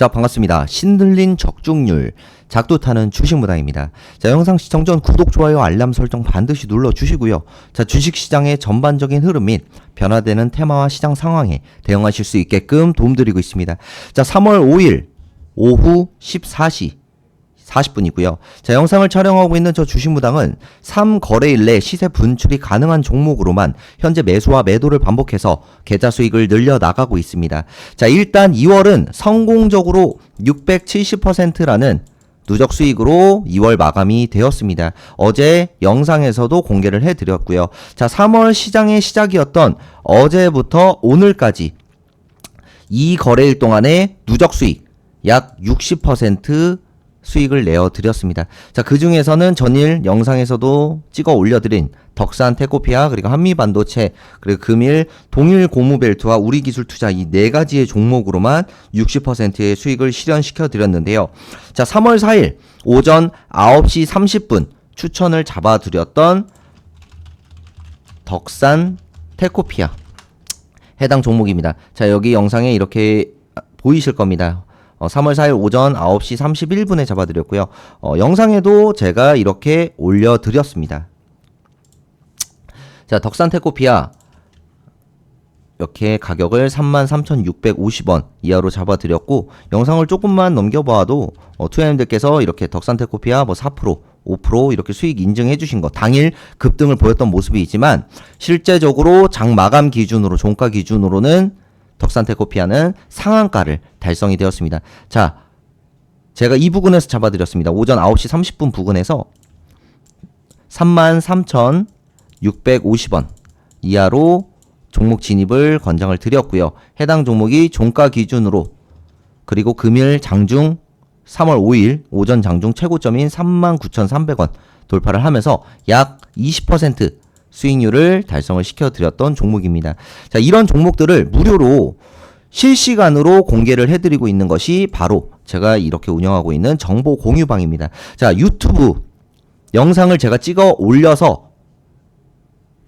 자, 반갑습니다. 신들린 적중률, 작두 타는 주식무당입니다. 자, 영상 시청 전 구독, 좋아요, 알람 설정 반드시 눌러주시고요. 자, 주식시장의 전반적인 흐름 및 변화되는 테마와 시장 상황에 대응하실 수 있게끔 도움드리고 있습니다. 자, 3월 5일 오후 14시 40분이고요. 자, 영상을 촬영하고 있는 저 주식무당은 3거래일 내 시세 분출이 가능한 종목으로만 현재 매수와 매도를 반복해서 계좌 수익을 늘려 나가고 있습니다. 자, 일단 2월은 성공적으로 670%라는 누적 수익으로 2월 마감이 되었습니다. 어제 영상에서도 공개를 해드렸고요. 자, 3월 시장의 시작이었던 어제부터 오늘까지 이 거래일 동안의 누적 수익 약 60% 수익을 내어 드렸습니다. 자, 그 중에서는 전일 영상에서도 찍어 올려드린 덕산 테코피아 그리고 한미반도체 그리고 금일 동일 고무벨트와 우리기술 투자 이 네 가지의 종목으로만 60%의 수익을 실현시켜 드렸는데요. 자, 3월 4일 오전 9시 30분 추천을 잡아 드렸던 덕산 테코피아 해당 종목입니다. 자, 여기 영상에 이렇게 보이실 겁니다. 어, 3월 4일 오전 9시 31분에 잡아드렸고요. 어, 영상에도 제가 이렇게 올려드렸습니다. 자, 덕산테코피아 이렇게 가격을 33,650원 이하로 잡아드렸고 영상을 조금만 넘겨봐도 어, 투자님들께서 이렇게 덕산테코피아 뭐 4%, 5% 이렇게 수익 인증해 주신 거 당일 급등을 보였던 모습이 있지만 실제적으로 장 마감 기준으로 종가 기준으로는 덕산테코피아는 상한가를 달성이 되었습니다. 자, 제가 이 부근에서 잡아드렸습니다. 오전 9시 30분 부근에서 33,650원 이하로 종목 진입을 권장을 드렸고요. 해당 종목이 종가 기준으로 그리고 금일 장중 3월 5일 오전 장중 최고점인 39,300원 돌파를 하면서 약 20% 수익률을 달성을 시켜드렸던 종목입니다. 자, 이런 종목들을 무료로 실시간으로 공개를 해드리고 있는 것이 바로 제가 이렇게 운영하고 있는 정보 공유방입니다. 자, 유튜브 영상을 제가 찍어 올려서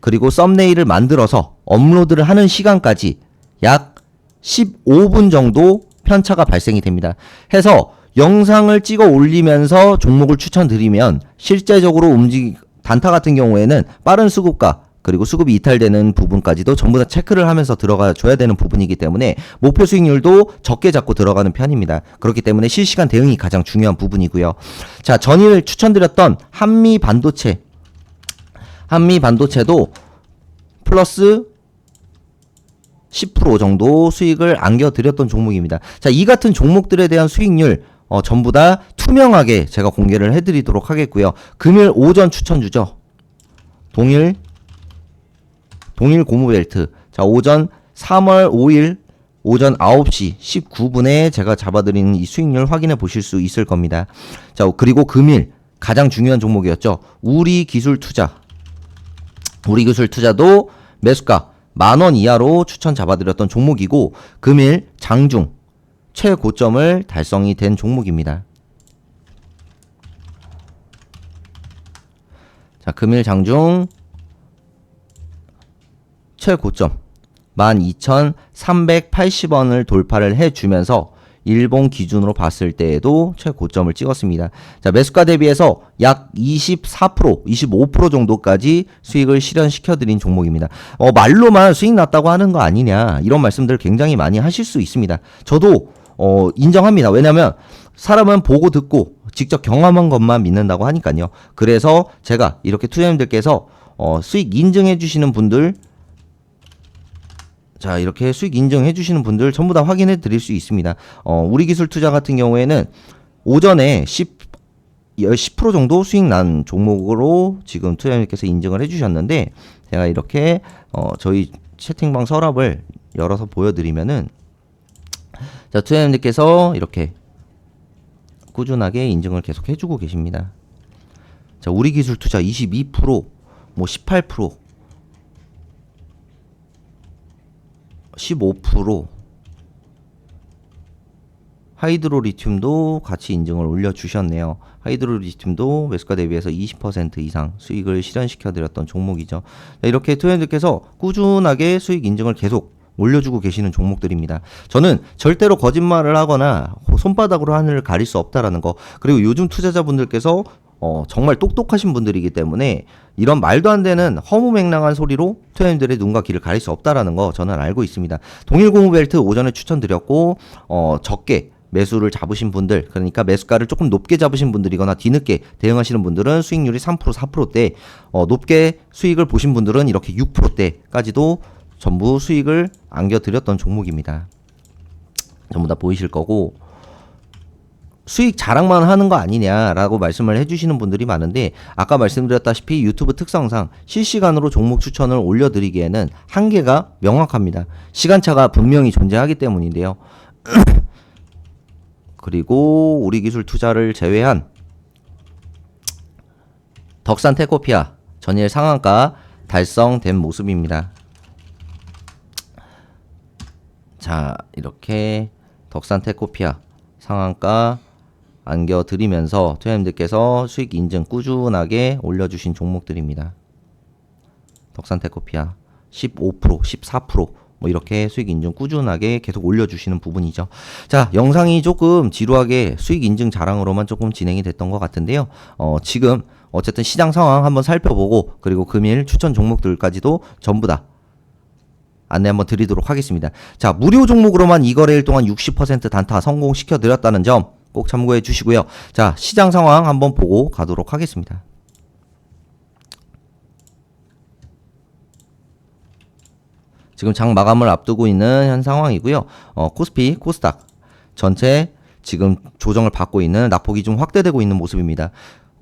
그리고 썸네일을 만들어서 업로드를 하는 시간까지 약 15분 정도 편차가 발생이 됩니다. 해서 영상을 찍어 올리면서 종목을 추천드리면 실제적으로 움직 단타 같은 경우에는 빠른 수급가 그리고 수급이 이탈되는 부분까지도 전부 다 체크를 하면서 들어가 줘야 되는 부분이기 때문에 목표 수익률도 적게 잡고 들어가는 편입니다. 그렇기 때문에 실시간 대응이 가장 중요한 부분이고요. 자, 전일 추천드렸던 한미 반도체 한미 반도체도 플러스 10% 정도 수익을 안겨드렸던 종목입니다. 자, 이 같은 종목들에 대한 수익률 어, 전부 다 투명하게 제가 공개를 해드리도록 하겠고요. 금일 오전 추천주죠. 동일 동일 고무벨트. 자, 오전 3월 5일 오전 9시 19분에 제가 잡아드리는 이 수익률 확인해 보실 수 있을 겁니다. 자, 그리고 금일 가장 중요한 종목이었죠. 우리 기술 투자. 우리 기술 투자도 매수가 만 원 이하로 추천 잡아드렸던 종목이고 금일 장중 최고점을 달성이 된 종목입니다. 자, 금일 장중 최고점 12,380원을 돌파를 해주면서 일본 기준으로 봤을 때에도 최고점을 찍었습니다. 자, 매수가 대비해서 약 24%, 25% 정도까지 수익을 실현시켜 드린 종목입니다. 어, 말로만 수익 났다고 하는 거 아니냐, 이런 말씀들 굉장히 많이 하실 수 있습니다. 저도 어, 인정합니다. 왜냐면 사람은 보고 듣고 직접 경험한 것만 믿는다고 하니까요. 그래서 제가 이렇게 투자님들께서 어, 수익 인증해 주시는 분들 자, 이렇게 수익 인증해 주시는 분들 전부 다 확인해 드릴 수 있습니다. 어, 우리 기술 투자 같은 경우에는 오전에 10, 10% 정도 수익 난 종목으로 지금 투자님께서 인증을 해 주셨는데 제가 이렇게 어, 저희 채팅방 서랍을 열어서 보여드리면은 자, 투자님들께서 이렇게 꾸준하게 인증을 계속 해주고 계십니다. 자, 우리 기술 투자 22%, 뭐 18%, 15% 하이드로 리튬도 같이 인증을 올려주셨네요. 하이드로 리튬도 매수가 대비해서 20% 이상 수익을 실현시켜 드렸던 종목이죠. 이렇게 투자님들께서 꾸준하게 수익 인증을 계속 올려주고 계시는 종목들입니다. 저는 절대로 거짓말을 하거나 손바닥으로 하늘을 가릴 수 없다라는 거. 그리고 요즘 투자자분들께서 어, 정말 똑똑하신 분들이기 때문에 이런 말도 안 되는 허무맹랑한 소리로 투자인들의 눈과 귀를 가릴 수 없다라는 거 저는 알고 있습니다. 동일고무벨트 오전에 추천드렸고 어, 적게 매수를 잡으신 분들 그러니까 매수가를 조금 높게 잡으신 분들이거나 뒤늦게 대응하시는 분들은 수익률이 3% 4%대 어, 높게 수익을 보신 분들은 이렇게 6%대까지도 전부 수익을 안겨드렸던 종목입니다. 전부 다 보이실 거고 수익 자랑만 하는 거 아니냐라고 말씀을 해주시는 분들이 많은데 아까 말씀드렸다시피 유튜브 특성상 실시간으로 종목 추천을 올려드리기에는 한계가 명확합니다. 시간차가 분명히 존재하기 때문인데요. 그리고 우리 기술 투자를 제외한 덕산 테코피아 전일 상한가 달성된 모습입니다. 자, 이렇게 덕산 테코피아 상한가 안겨드리면서 투자님들께서 수익 인증 꾸준하게 올려주신 종목들입니다. 덕산 테코피아 15%, 14%, 뭐 이렇게 수익 인증 꾸준하게 계속 올려주시는 부분이죠. 자, 영상이 조금 지루하게 수익 인증 자랑으로만 조금 진행이 됐던 것 같은데요. 어, 지금 어쨌든 시장 상황 한번 살펴보고 그리고 금일 추천 종목들까지도 전부 다 안내 한번 드리도록 하겠습니다. 자, 무료 종목으로만 이 거래일 동안 60% 단타 성공시켜 드렸다는 점 꼭 참고해 주시고요. 자, 시장 상황 한번 보고 가도록 하겠습니다. 지금 장 마감을 앞두고 있는 현 상황이고요. 어, 코스피, 코스닥 전체 지금 조정을 받고 있는 낙폭이 좀 확대되고 있는 모습입니다.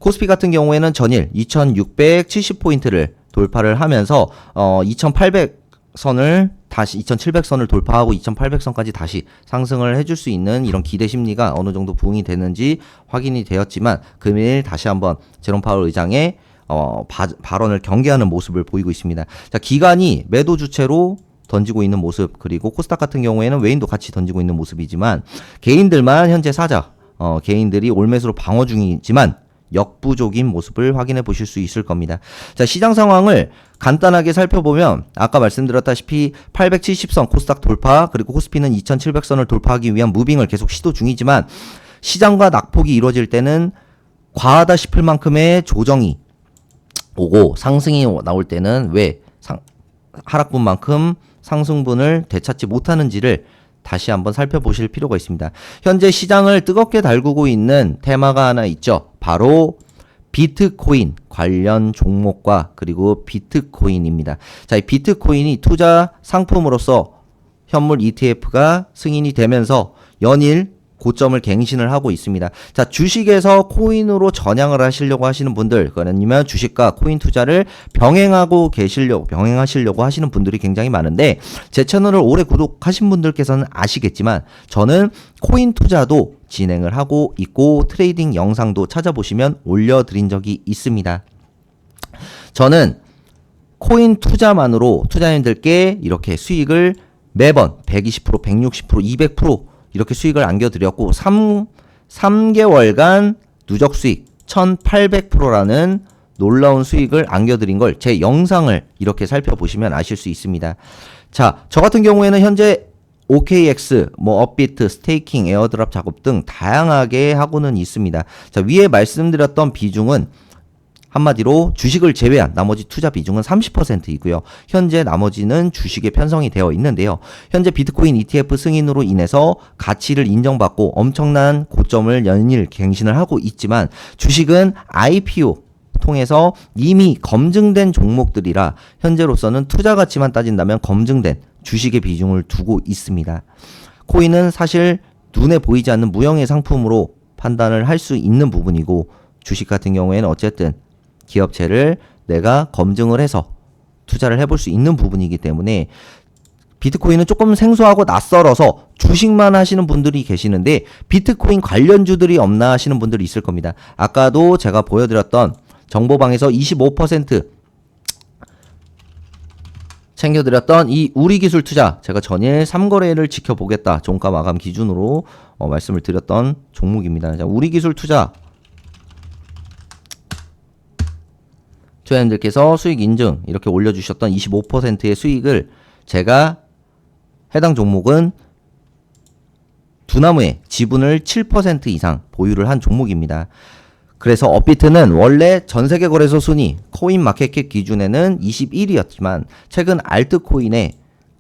코스피 같은 경우에는 전일 2670포인트를 돌파를 하면서 어, 2800 선을 다시 2700선을 돌파하고 2800선까지 다시 상승을 해줄 수 있는 이런 기대 심리가 어느 정도 부응이 되는지 확인이 되었지만 금일 다시 한번 제롬 파월 의장의 어, 바, 발언을 경계하는 모습을 보이고 있습니다. 자, 기간이 매도 주체로 던지고 있는 모습 그리고 코스닥 같은 경우에는 외인도 같이 던지고 있는 모습이지만 개인들만 현재 사자 어, 개인들이 올매수로 방어 중이지만 역부족인 모습을 확인해 보실 수 있을 겁니다. 자, 시장 상황을 간단하게 살펴보면 아까 말씀드렸다시피 870선 코스닥 돌파 그리고 코스피는 2700선을 돌파하기 위한 무빙을 계속 시도 중이지만 시장과 낙폭이 이루어질 때는 과하다 싶을 만큼의 조정이 오고 상승이 나올 때는 왜 상, 하락분만큼 상승분을 되찾지 못하는지를 다시 한번 살펴보실 필요가 있습니다. 현재 시장을 뜨겁게 달구고 있는 테마가 하나 있죠. 바로 비트코인 관련 종목과 그리고 비트코인입니다. 자, 이 비트코인이 투자 상품으로서 현물 ETF가 승인이 되면서 연일 고점을 갱신을 하고 있습니다. 자, 주식에서 코인으로 전향을 하시려고 하시는 분들, 아니면 주식과 코인 투자를 병행하고 계시려고, 병행하시려고 하시는 분들이 굉장히 많은데, 제 채널을 오래 구독하신 분들께서는 아시겠지만, 저는 코인 투자도 진행을 하고 있고, 트레이딩 영상도 찾아보시면 올려드린 적이 있습니다. 저는 코인 투자만으로 투자인들께 이렇게 수익을 매번 120%, 160%, 200% 이렇게 수익을 안겨드렸고 3, 3개월간 누적 수익 1800%라는 놀라운 수익을 안겨드린 걸 제 영상을 이렇게 살펴보시면 아실 수 있습니다. 자, 저 같은 경우에는 현재 OKX, 뭐 업비트, 스테이킹, 에어드랍 작업 등 다양하게 하고는 있습니다. 자, 위에 말씀드렸던 비중은 한마디로 주식을 제외한 나머지 투자 비중은 30%이고요. 현재 나머지는 주식에 편성이 되어 있는데요. 현재 비트코인 ETF 승인으로 인해서 가치를 인정받고 엄청난 고점을 연일 갱신을 하고 있지만 주식은 IPO 통해서 이미 검증된 종목들이라 현재로서는 투자 가치만 따진다면 검증된 주식의 비중을 두고 있습니다. 코인은 사실 눈에 보이지 않는 무형의 상품으로 판단을 할 수 있는 부분이고 주식 같은 경우에는 어쨌든 기업체를 내가 검증을 해서 투자를 해볼 수 있는 부분이기 때문에 비트코인은 조금 생소하고 낯설어서 주식만 하시는 분들이 계시는데 비트코인 관련주들이 없나 하시는 분들이 있을 겁니다. 아까도 제가 보여드렸던 정보방에서 25% 챙겨드렸던 이 우리 기술 투자 제가 전일 3거래를 지켜보겠다 종가 마감 기준으로 어, 말씀을 드렸던 종목입니다. 자, 우리 기술 투자 투자님들께서 수익 인증 이렇게 올려주셨던 25%의 수익을 제가 해당 종목은 두나무의 지분을 7% 이상 보유를 한 종목입니다. 그래서 업비트는 원래 전 세계 거래소 순위 코인 마켓캡 기준에는 21위였지만 최근 알트코인의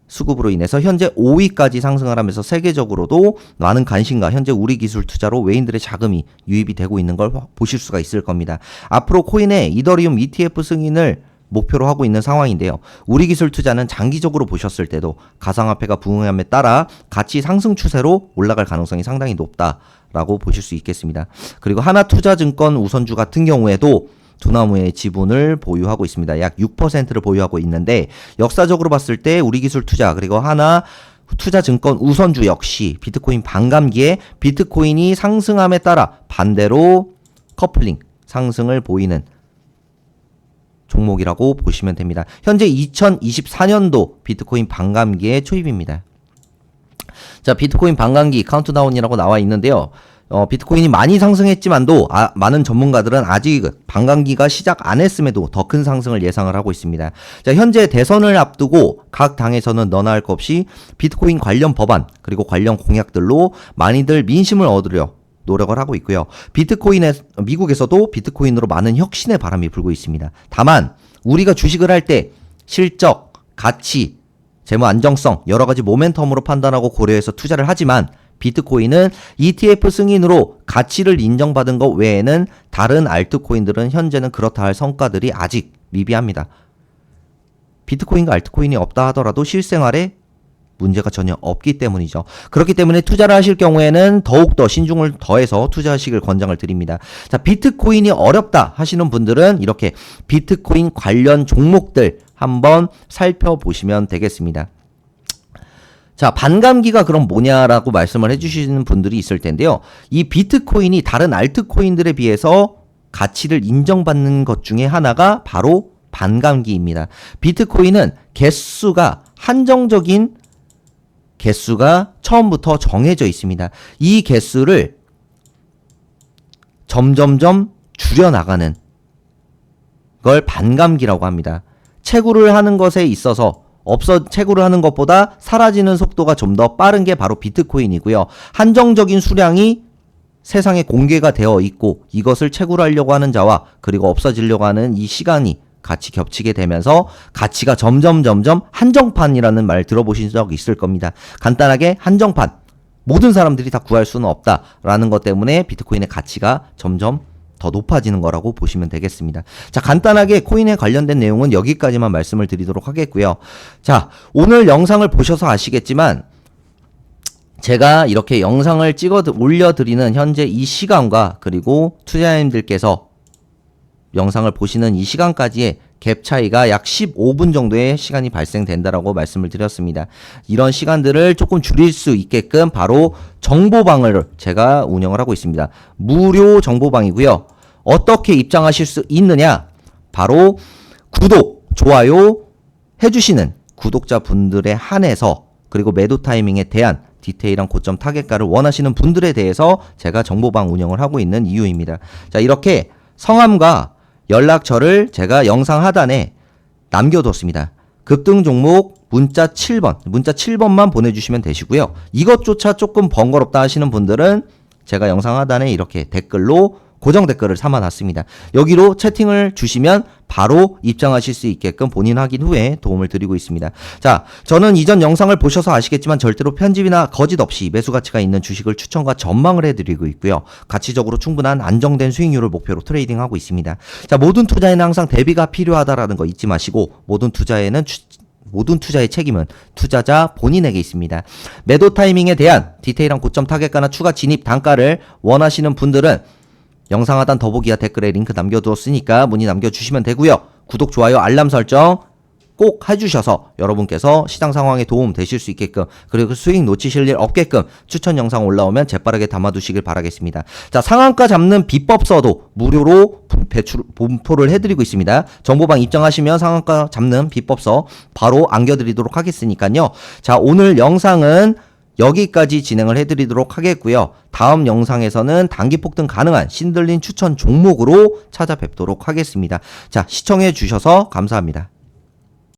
수급으로 인해서 현재 5위까지 상승을 하면서 세계적으로도 많은 관심과 현재 우리 기술 투자로 외인들의 자금이 유입이 되고 있는 걸 보실 수가 있을 겁니다. 앞으로 코인의 이더리움 ETF 승인을 목표로 하고 있는 상황인데요. 우리 기술 투자는 장기적으로 보셨을 때도 가상화폐가 부흥함에 따라 가치 상승 추세로 올라갈 가능성이 상당히 높다 라고 보실 수 있겠습니다. 그리고 하나투자증권 우선주 같은 경우에도 두나무의 지분을 보유하고 있습니다. 약 6%를 보유하고 있는데 역사적으로 봤을 때 우리 기술 투자 그리고 하나 투자증권 우선주 역시 비트코인 반감기에 비트코인이 상승함에 따라 반대로 커플링 상승을 보이는 종목이라고 보시면 됩니다. 현재 2024년도 비트코인 반감기의 초입입니다. 자, 비트코인 반감기 카운트다운이라고 나와 있는데요. 어, 비트코인이 많이 상승했지만도 아, 많은 전문가들은 아직 반감기가 시작 안 했음에도 더 큰 상승을 예상을 하고 있습니다. 자, 현재 대선을 앞두고 각 당에서는 너나 할 것 없이 비트코인 관련 법안 그리고 관련 공약들로 많이들 민심을 얻으려 노력을 하고 있고요. 비트코인에 미국에서도 비트코인으로 많은 혁신의 바람이 불고 있습니다. 다만 우리가 주식을 할 때 실적, 가치, 재무 안정성 여러 가지 모멘텀으로 판단하고 고려해서 투자를 하지만 비트코인은 ETF 승인으로 가치를 인정받은 것 외에는 다른 알트코인들은 현재는 그렇다 할 성과들이 아직 미비합니다. 비트코인과 알트코인이 없다 하더라도 실생활에 문제가 전혀 없기 때문이죠. 그렇기 때문에 투자를 하실 경우에는 더욱더 신중을 더해서 투자하시길 권장을 드립니다. 자, 비트코인이 어렵다 하시는 분들은 이렇게 비트코인 관련 종목들 한번 살펴보시면 되겠습니다. 자, 반감기가 그럼 뭐냐라고 말씀을 해주시는 분들이 있을 텐데요. 이 비트코인이 다른 알트코인들에 비해서 가치를 인정받는 것 중에 하나가 바로 반감기입니다. 비트코인은 개수가 한정적인 개수가 처음부터 정해져 있습니다. 이 개수를 점점점 줄여나가는 걸 반감기라고 합니다. 채굴을 하는 것에 있어서 없어 채굴을 하는 것보다 사라지는 속도가 좀 더 빠른 게 바로 비트코인이고요. 한정적인 수량이 세상에 공개가 되어 있고 이것을 채굴하려고 하는 자와 그리고 없어지려고 하는 이 시간이 같이 겹치게 되면서 가치가 점점 점점 한정판이라는 말 들어보신 적 있을 겁니다. 간단하게 한정판. 모든 사람들이 다 구할 수는 없다라는 것 때문에 비트코인의 가치가 점점 더 높아지는 거라고 보시면 되겠습니다. 자, 간단하게 코인에 관련된 내용은 여기까지만 말씀을 드리도록 하겠고요. 자, 오늘 영상을 보셔서 아시겠지만 제가 이렇게 영상을 찍어 올려드리는 현재 이 시간과 그리고 투자자님들께서 영상을 보시는 이 시간까지의 갭 차이가 약 15분 정도의 시간이 발생된다라고 말씀을 드렸습니다. 이런 시간들을 조금 줄일 수 있게끔 바로 정보방을 제가 운영을 하고 있습니다. 무료 정보방이고요. 어떻게 입장하실 수 있느냐? 바로 구독, 좋아요 해주시는 구독자분들에 한해서 그리고 매도 타이밍에 대한 디테일한 고점 타겟가를 원하시는 분들에 대해서 제가 정보방 운영을 하고 있는 이유입니다. 자, 이렇게 성함과 연락처를 제가 영상 하단에 남겨뒀습니다. 급등 종목 문자 7번, 문자 7번만 보내주시면 되시고요. 이것조차 조금 번거롭다 하시는 분들은 제가 영상 하단에 이렇게 댓글로 고정 댓글을 삼아놨습니다. 여기로 채팅을 주시면 바로 입장하실 수 있게끔 본인 확인 후에 도움을 드리고 있습니다. 자, 저는 이전 영상을 보셔서 아시겠지만 절대로 편집이나 거짓 없이 매수 가치가 있는 주식을 추천과 전망을 해드리고 있고요. 가치적으로 충분한 안정된 수익률을 목표로 트레이딩하고 있습니다. 자, 모든 투자에는 항상 대비가 필요하다라는 거 잊지 마시고 모든 투자에는 추, 모든 투자의 책임은 투자자 본인에게 있습니다. 매도 타이밍에 대한 디테일한 고점 타겟가나 추가 진입 단가를 원하시는 분들은 영상 하단 더보기와 댓글에 링크 남겨두었으니까 문의 남겨주시면 되고요. 구독, 좋아요, 알람 설정 꼭 해주셔서 여러분께서 시장 상황에 도움 되실 수 있게끔 그리고 수익 놓치실 일 없게끔 추천 영상 올라오면 재빠르게 담아두시길 바라겠습니다. 자 상한가 잡는 비법서도 무료로 배출 분포를 해드리고 있습니다. 정보방 입장하시면 상한가 잡는 비법서 바로 안겨드리도록 하겠으니까요. 자 오늘 영상은 여기까지 진행을 해드리도록 하겠고요. 다음 영상에서는 단기 폭등 가능한 신들린 추천 종목으로 찾아뵙도록 하겠습니다. 자, 시청해 주셔서 감사합니다.